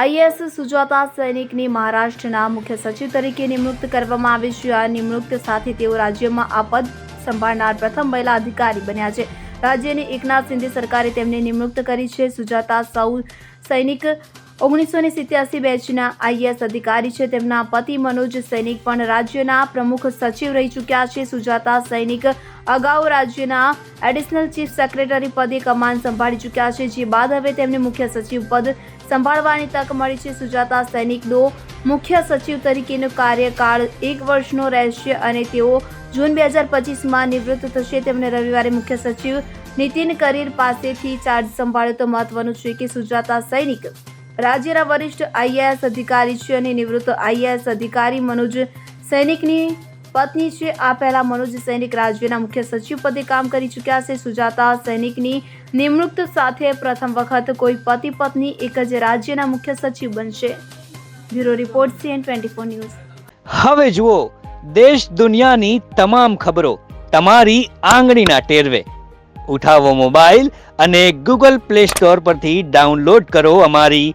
IAS Sujata સૈનિકની મહારાષ્ટ્રના મુખ્ય સચિવ તરીકે નિમણૂક કરવામાં આવી છે. આ નિમણૂક સાથે તેઓ રાજ્યમાં આ પદ સંભાળનાર પ્રથમ મહિલા અધિકારી બન્યા છે. રાજ્યની એકનાથ શિંદે સરકારે તેમને નિમણૂક કરી છે. સુજાતા સૌ સૈનિક ઓગણીસો ને સિત્યાસી બેચના આઈએએસ અધિકારી છે. તેમના પતિ મનોજ સૈનિક પણ રાજ્યના પ્રમુખ સચિવ રહી ચૂક્યા છે. સુજાતા સૈનિક અગાઉ રાજ્યના એડિશનલ ચીફ સેક્રેટરી પદે કમાન સંભાળી ચૂક્યા છે. જે બાદ હવે તેમને મુખ્ય સચિવ પદ સંભાળવાની તક મળી છે. સુજાતા સૈનિકનો મુખ્ય સચિવ તરીકેનો કાર્યકાળ એક વર્ષનો રહેશે અને તેઓ જૂન બે હજાર પચીસમાં નિવૃત્ત થશે. તેમને રવિવારે મુખ્ય સચિવ નીતિન કરીર પાસેથી ચાર્જ સંભાળ્યો. તો મહત્વનું છે કે સુજાતા સૈનિક રાજ્યના વરિષ્ઠ આઈએએસ અધિકારી છે અને નિવૃત્ત આઈએએસ અધિકારી મનોજ સૈનિકની પત્ની છે. આ પહેલા મનોજ સૈનિક રાજ્યના મુખ્ય સચિવ પદે કામ કરી ચૂક્યા છે. સુજાતા સૈનિકની નિમણૂક સાથે પ્રથમ વખત કોઈ પતિ પત્ની એક જ રાજ્યના મુખ્ય સચિવ બનશે. Bureau report CN twenty four news. હવે જુઓ, દેશ દુનિયાની તમામ ખબરો તમારી આંગળીના ટેરવે. ઉઠાવો મોબાઈલ અને ગૂગલ પ્લે સ્ટોર પરથી ડાઉનલોડ કરો અમારી